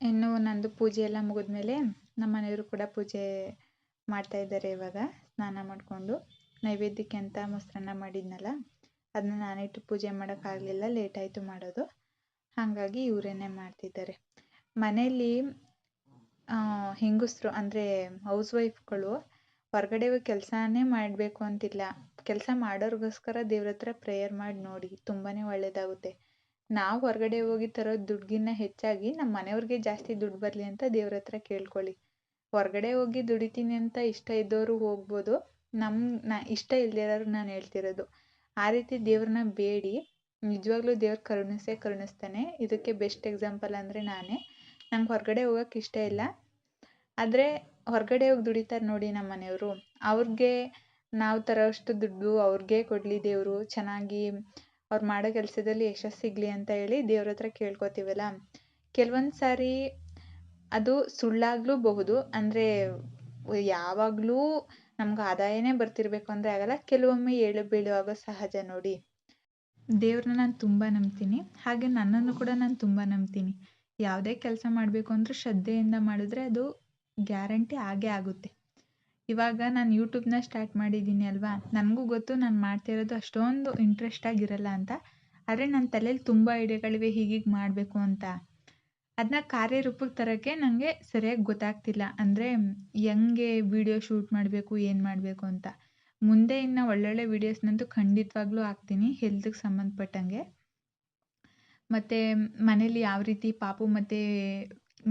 ಇನ್ನು ನಂದು ಪೂಜೆ ಎಲ್ಲ ಮುಗಿದ್ಮೇಲೆ ನಮ್ಮ ಮನೆಯವರು ಕೂಡ ಪೂಜೆ ಮಾಡ್ತಾ ಇದ್ದಾರೆ ಇವಾಗ, ಸ್ನಾನ ಮಾಡಿಕೊಂಡು. ನೈವೇದ್ಯಕ್ಕೆ ಅಂತ ಮೊಸರನ್ನ ಮಾಡಿದ್ನಲ್ಲ. ಅದನ್ನ ನಾನಿಟ್ಟು ಪೂಜೆ ಮಾಡೋಕ್ಕಾಗಲಿಲ್ಲ ಲೇಟ್ ಆಯಿತು ಮಾಡೋದು. ಹಾಗಾಗಿ ಇವರೇನೆ ಮಾಡ್ತಿದ್ದಾರೆ. ಮನೆಯಲ್ಲಿ ಹೆಂಗಸರು ಅಂದರೆ ಹೌಸ್ ವೈಫ್ಗಳು ಹೊರಗಡೆ ಕೆಲಸನೇ ಮಾಡಬೇಕು ಅಂತಿಲ್ಲ. ಕೆಲಸ ಮಾಡೋರಿಗೋಸ್ಕರ ದೇವ್ರ ಹತ್ರ ಪ್ರೇಯರ್ ಮಾಡಿ ನೋಡಿ ತುಂಬಾ ಒಳ್ಳೆಯದಾಗುತ್ತೆ ನಾವು ಹೊರಗಡೆ ಹೋಗಿ ತರೋ ದುಡ್ಡಿಗಿನ್ನ ಹೆಚ್ಚಾಗಿ ನಮ್ಮ ಮನೆಯವ್ರಿಗೆ ಜಾಸ್ತಿ ದುಡ್ಡು ಬರಲಿ ಅಂತ ದೇವ್ರ ಹತ್ರ ಕೇಳ್ಕೊಳ್ಳಿ. ಹೊರಗಡೆ ಹೋಗಿ ದುಡಿತೀನಿ ಅಂತ ಇಷ್ಟ ಇದ್ದವರು ಹೋಗ್ಬೋದು. ನಮ್ಮ ನಾ, ಇಷ್ಟ ಇಲ್ಲದೆ ಇರೋರು ನಾನು ಹೇಳ್ತಿರೋದು. ಆ ರೀತಿ ದೇವ್ರನ್ನ ಬೇಡಿ. ನಿಜವಾಗ್ಲೂ ದೇವ್ರು ಕರುಣಿಸೇ ಕರುಣಿಸ್ತಾನೆ. ಇದಕ್ಕೆ ಬೆಸ್ಟ್ ಎಕ್ಸಾಂಪಲ್ ಅಂದರೆ ನಾನೇ. ನಂಗೆ ಹೊರಗಡೆ ಹೋಗೋಕೆ ಇಷ್ಟ ಇಲ್ಲ. ಆದರೆ ಹೊರಗಡೆ ಹೋಗಿ ದುಡಿತಾರೆ ನೋಡಿ ನಮ್ಮ ಮನೆಯವರು. ಅವ್ರಿಗೆ ನಾವು ತರೋಷ್ಟು ದುಡ್ಡು ಅವ್ರಿಗೆ ಕೊಡಲಿ ದೇವರು. ಚೆನ್ನಾಗಿ ಅವ್ರು ಮಾಡೋ ಕೆಲಸದಲ್ಲಿ ಯಶಸ್ಸು ಸಿಗಲಿ ಅಂತ ಹೇಳಿ ದೇವ್ರ ಹತ್ರ ಕೇಳ್ಕೊತೀವಲ್ಲ. ಕೆಲವೊಂದು ಸಾರಿ ಅದು ಸುಳ್ಳಾಗಲೂಬಹುದು ಅಂದರೆ ಯಾವಾಗಲೂ ನಮ್ಗೆ ಆದಾಯನೇ ಬರ್ತಿರ್ಬೇಕು ಅಂದರೆ ಆಗಲ್ಲ. ಕೆಲವೊಮ್ಮೆ ಏಳು ಬೀಳುವಾಗ ಸಹಜ ನೋಡಿ. ದೇವ್ರನ್ನ ನಾನು ತುಂಬ ನಂಬ್ತೀನಿ. ಹಾಗೆ ನನ್ನನ್ನು ಕೂಡ ನಾನು ತುಂಬ ನಂಬ್ತೀನಿ. ಯಾವುದೇ ಕೆಲಸ ಮಾಡಬೇಕು ಅಂದರೂ ಶ್ರದ್ಧೆಯಿಂದ ಮಾಡಿದ್ರೆ ಅದು ಗ್ಯಾರಂಟಿ ಆಗೇ ಆಗುತ್ತೆ. ಇವಾಗ ನಾನು ಯೂಟ್ಯೂಬ್ನ ಸ್ಟಾರ್ಟ್ ಮಾಡಿದ್ದೀನಿ ಅಲ್ವಾ? ನನಗೂ ಗೊತ್ತು ನಾನು ಮಾಡ್ತಿರೋದು ಅಷ್ಟೊಂದು ಇಂಟ್ರೆಸ್ಟಾಗಿರಲ್ಲ ಅಂತ. ಆದರೆ ನನ್ನ ತಲೆಯಲ್ಲಿ ತುಂಬ ಐಡಿಯಾಗಳಿವೆ ಹೀಗೀಗೆ ಮಾಡಬೇಕು ಅಂತ. ಅದನ್ನ ಕಾರ್ಯರೂಪಕ್ಕೆ ತರೋಕ್ಕೆ ನನಗೆ ಸರಿಯಾಗಿ ಗೊತ್ತಾಗ್ತಿಲ್ಲ. ಅಂದರೆ ಹೆಂಗೆ ವಿಡಿಯೋ ಶೂಟ್ ಮಾಡಬೇಕು, ಏನು ಮಾಡಬೇಕು ಅಂತ. ಮುಂದೆ ಇನ್ನು ಒಳ್ಳೊಳ್ಳೆ ವೀಡಿಯೋಸ್ನಂತೂ ಖಂಡಿತವಾಗ್ಲೂ ಹಾಕ್ತೀನಿ, ಹೆಲ್ತ್ಗೆ ಸಂಬಂಧಪಟ್ಟಂಗೆ. ಮತ್ತು ಮನೇಲಿ ಯಾವ ರೀತಿ ಪಾಪು ಮತ್ತು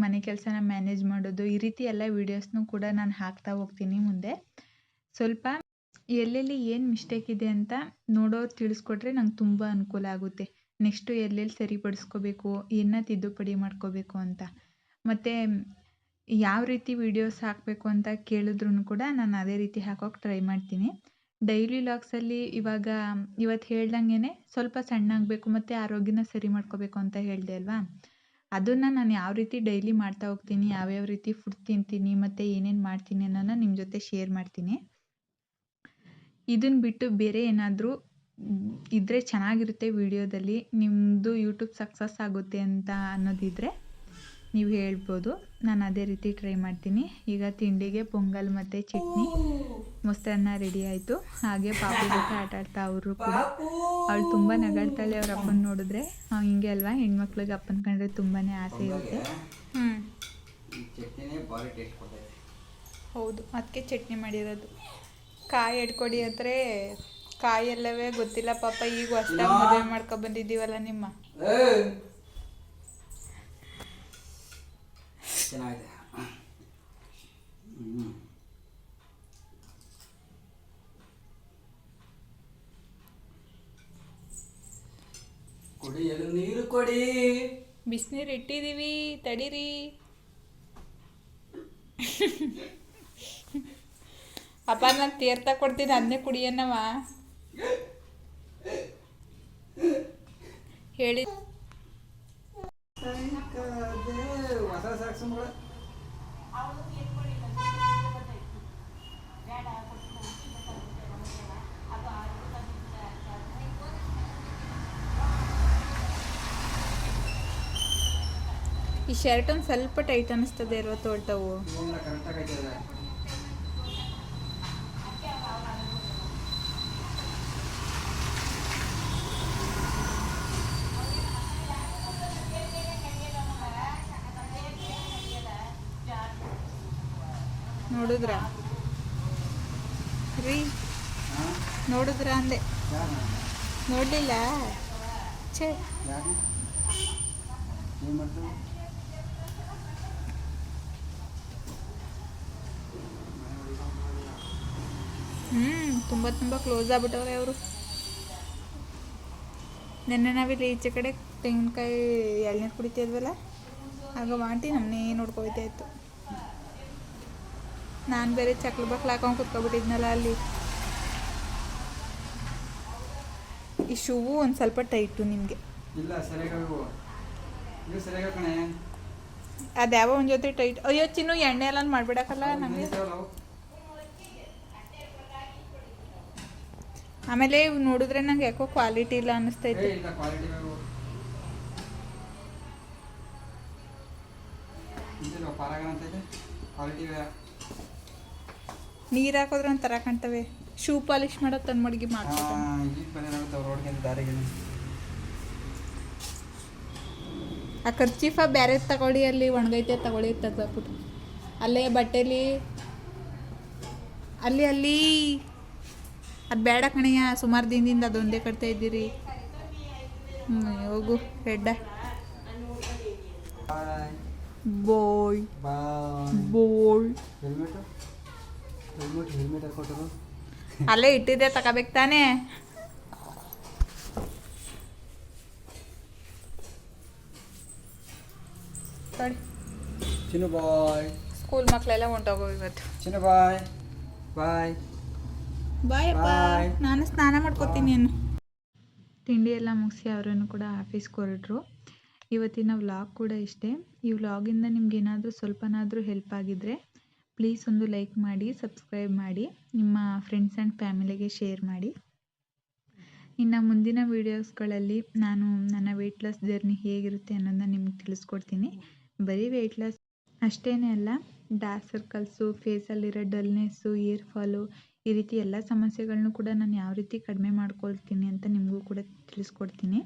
ಮನೆ ಕೆಲಸನ ಮ್ಯಾನೇಜ್ ಮಾಡೋದು, ಈ ರೀತಿ ಎಲ್ಲ ವೀಡಿಯೋಸ್ನೂ ಕೂಡ ನಾನು ಹಾಕ್ತಾ ಹೋಗ್ತೀನಿ ಮುಂದೆ. ಸ್ವಲ್ಪ ಎಲ್ಲೆಲ್ಲಿ ಏನು ಮಿಸ್ಟೇಕ್ ಇದೆ ಅಂತ ನೋಡೋರು ತಿಳಿಸ್ಕೊಟ್ರೆ ನಂಗೆ ತುಂಬ ಅನುಕೂಲ ಆಗುತ್ತೆ. ನೆಕ್ಸ್ಟು ಎಲ್ಲೆಲ್ಲಿ ಸರಿಪಡಿಸ್ಕೋಬೇಕು, ಏನು ತಿದ್ದುಪಡಿ ಮಾಡ್ಕೋಬೇಕು ಅಂತ. ಮತ್ತು ಯಾವ ರೀತಿ ವೀಡಿಯೋಸ್ ಹಾಕಬೇಕು ಅಂತ ಕೇಳಿದ್ರು ಕೂಡ ನಾನು ಅದೇ ರೀತಿ ಹಾಕೋಕ್ಕೆ ಟ್ರೈ ಮಾಡ್ತೀನಿ. ಡೈಲಿ ಲಾಗ್ಸಲ್ಲಿ ಇವಾಗ ಇವತ್ತು ಹೇಳ್ದಂಗೆ ಸ್ವಲ್ಪ ಸಣ್ಣ ಆಗಬೇಕು ಮತ್ತು ಆರೋಗ್ಯನ ಸರಿ ಮಾಡ್ಕೋಬೇಕು ಅಂತ ಹೇಳಿದೆ ಅಲ್ವಾ? ಅದನ್ನು ನಾನು ಯಾವ ರೀತಿ ಡೈಲಿ ಮಾಡ್ತಾ ಹೋಗ್ತೀನಿ, ಯಾವ್ಯಾವ ರೀತಿ ಫುಡ್ ತಿಂತೀನಿ, ಮತ್ತು ಏನೇನು ಮಾಡ್ತೀನಿ ಅನ್ನೋನ ನಿಮ್ಮ ಜೊತೆ ಶೇರ್ ಮಾಡ್ತೀನಿ. ಇದನ್ನು ಬಿಟ್ಟು ಬೇರೆ ಏನಾದರೂ ಇದ್ದರೆ ಚೆನ್ನಾಗಿರುತ್ತೆ ವಿಡಿಯೋದಲ್ಲಿ. ನಿಮ್ಮದು ಯೂಟ್ಯೂಬ್ ಸಕ್ಸಸ್ ಆಗುತ್ತೆ ಅಂತ ಅನ್ನೋದಿದ್ದರೆ ನೀವು ಹೇಳ್ಬೋದು. ನಾನು ಅದೇ ರೀತಿ ಟ್ರೈ ಮಾಡ್ತೀನಿ. ಈಗ ತಿಂಡಿಗೆ ಪೊಂಗಲ್ ಮತ್ತು ಚಟ್ನಿ. ಮೊಸರನ್ನ ರೆಡಿ ಆಯಿತು. ಹಾಗೆ ಪಾಪು ಜೊತೆ ಆಟ ಆಡ್ತಾ ಅವರು ಕೂಡ. ಅವಳು ತುಂಬ ನಗಾಡ್ತಾಳೆ ಅವ್ರ ಅಪ್ಪನ ನೋಡಿದ್ರೆ. ಹಿಂಗೆ ಅಲ್ವಾ? ಹೆಣ್ಮಕ್ಳಿಗೆ ಅಪ್ಪನ ಕಂಡ್ರೆ ತುಂಬಾ ಆಸೆ ಇರುತ್ತೆ. ಹೌದು. ಅದಕ್ಕೆ ಚಟ್ನಿ ಮಾಡಿರೋದು. ಕಾಯಿ ಎಡ್ಕೊಡಿ ಹತ್ರ ಕಾಯಿ ಎಲ್ಲವೇ ಗೊತ್ತಿಲ್ಲ ಪಾಪ ಈಗ ಅಷ್ಟೇ ಮದುವೆ ಮಾಡ್ಕೊ ಬಂದಿದ್ದೀವಲ್ಲ ನಿಮ್ಮ! ಚೆನ್ನಾಗಿದೆ. ಕುಡಿಯಲು ನೀರು ಕೊಡಿ. ಬಿಸಿನೀರು ಇಟ್ಟಿದ್ದೀವಿ ತಡೀರಿ. ಅಪ್ಪ ನಾನು ತೀರ್ಥ ಕೊಡ್ತೀನಿ ಅದನ್ನೇ ಕುಡಿಯನ್ನವ ಹೇಳಿ. ಈ ಶರ್ಟ್ ಒಂದು ಸ್ವಲ್ಪ ಟೈಟ್ ಅನ್ನಿಸ್ತದೆ ಇರುವ ತೋಳ್ತಾವು ನೋಡಿದ್ರ? ರೀ, ನೋಡಿದ್ರ ಅಂದೆ. ನೋಡಲಿಲ್ಲ? ಛೇ. ಹ್ಞೂ ತುಂಬ ತುಂಬ ಕ್ಲೋಸ್ ಆಗ್ಬಿಟ್ಟವ್ರೆ ಅವರು. ನಿನ್ನೆ ನಾವಿಲ್ಲಿ ಈಚೆ ಕಡೆ ತೆಂಗಿನಕಾಯಿ ಎಳ್ನೀರು ಕುಡಿತಿದ್ವಲ್ಲ, ಆಗ ವಾಂಟಿ ನಮ್ಮನ್ನೇ ನೋಡ್ಕೋತಾ ಇತ್ತು. ನಾನು ಬೇರೆ ಚಕ್ಲ ಬಕ್ಲ ಹಾಕೊಂಡು ಕುತ್ಕೊಬಿಟ್ಟಿದ್ನಲ್ಲ ಅಲ್ಲಿ. ಈ ಶೂವು ಒಂದು ಸ್ವಲ್ಪ ಟೈಟು ನಿಮಗೆ. ಅದ್ಯಾವ ಒಂದು ಜೊತೆ ಟೈಟ್ ಅಯ್ಯೋ ಚಿನ್ನು ಎಣ್ಣೆ ಎಲ್ಲ ಮಾಡ್ಬಿಡಕ್ಕಲ್ಲ ನಮಗೆ. ಆಮೇಲೆ ಇವು ನೋಡಿದ್ರೆ ನಂಗೆ ಯಾಕೋ ಕ್ವಾಲಿಟಿ ಇಲ್ಲ ಅನಿಸ್ತೈತಿ. ಅನ್ನಿಸ್ತೈತೆ ಕ್ವಾಲಿಟಿ ಬೇಕು ಇಂತಿಲ್ಲ ಪಾರಾಗಣ ಅಂತ ಇದೆ ಕ್ವಾಲಿಟಿ ಬೇರೆ ನೀರು ಹಾಕೋದ್ರೆ ಒಂಥರ ಕಾಣ್ತವೆ. ಶೂ ಪಾಲಿಶ್ ಮಾಡೋ ತನ್ನ ಮಡ್ಗಿ ಮಾಡ್ತಾರೆ ಆ ಖರ್ಚೀಫ ಬೇರೆ ತಗೊಳ್ಳಿ ಅಲ್ಲಿ ಒಣಗೈತೆ ತಗೊಳ್ಳಿ ತೆಗ್ದಾಕ್ಬಿಟ್ಟು. ಅಲ್ಲೇ ಬಟ್ಟೆಲಿ ಅಲ್ಲಿ ಅಲ್ಲಿ. ಅದು ಬೇಡ ಕಣಯ್ಯ ಸುಮಾರು ದಿನದಿಂದ ಅದೊಂದೇ ಕಟ್ತಾ ಇದ್ದೀರಿ. ಹ್ಞೂ ಹೋಗು ಹೆಡ್ಡ bye. Bye. Bye. Bye. Helmet helmet helmet ಹಾಕೊಟ್ಟರು ಅಲ್ಲೇ ಇಟ್ಟಿದ್ದೆ ತಗೋಬೇಕು ತಾನೇ? ಚಿನ್ನು ಬಾಯ್. ಸ್ಕೂಲ್ ಮಕ್ಕಳೆಲ್ಲ ಹೊಂಟೋಗೋ ಇವತ್ತು. ಚಿನ್ನು ಬಾಯ್. ಬಾಯ್. ಬಾಯ್ ಬಾಯ್. ನಾನು ಸ್ನಾನ ಮಾಡ್ಕೋತೀನಿ ಏನು ತಿಂಡಿ ಎಲ್ಲ ಮುಗಿಸಿ ಅವರನ್ನು ಕೂಡ ಆಫೀಸ್ಗೆ ಹೊರಟರು. ಇವತ್ತಿನ ವ್ಲಾಗ್ ಕೂಡ ಇಷ್ಟೇ. ಈ ವ್ಲಾಗಿಂದ ನಿಮ್ಗೆ ಏನಾದರೂ ಸ್ವಲ್ಪನಾದರೂ ಹೆಲ್ಪ್ ಆಗಿದ್ದರೆ ಪ್ಲೀಸ್ ಒಂದು ಲೈಕ್ ಮಾಡಿ ಸಬ್ಸ್ಕ್ರೈಬ್ ಮಾಡಿ, ನಿಮ್ಮ ಫ್ರೆಂಡ್ಸ್ ಆ್ಯಂಡ್ ಫ್ಯಾಮಿಲಿಗೆ ಶೇರ್ ಮಾಡಿ. ಇನ್ನು ಮುಂದಿನ ವೀಡಿಯೋಸ್ಗಳಲ್ಲಿ ನಾನು ನನ್ನ ವೆಯ್ಟ್ ಲಾಸ್ ಜರ್ನಿ ಹೇಗಿರುತ್ತೆ ಅನ್ನೋದನ್ನ ನಿಮ್ಗೆ ತಿಳಿಸ್ಕೊಡ್ತೀನಿ. ಬರೀ ವೆಯ್ಟ್ ಲಾಸ್ ಅಷ್ಟೇ ಅಲ್ಲ ಡಾರ್ಕ್ ಸರ್ಕಲ್ಸು ಫೇಸಲ್ಲಿರೋ ಡಲ್ನೆಸ್ಸು ಏರ್ ಫಾಲು ಈ ರೀತಿ ಎಲ್ಲ ಸಮಸ್ಯೆಗಳನ್ನೂ ಕೂಡ ನಾನು ಯಾವ ರೀತಿ ಕಡಿಮೆ ಮಾಡ್ಕೊಳ್ತೀನಿ ಅಂತ ನಿಮಗೂ ಕೂಡ ತಿಳಿಸ್ಕೊಡ್ತೀನಿ.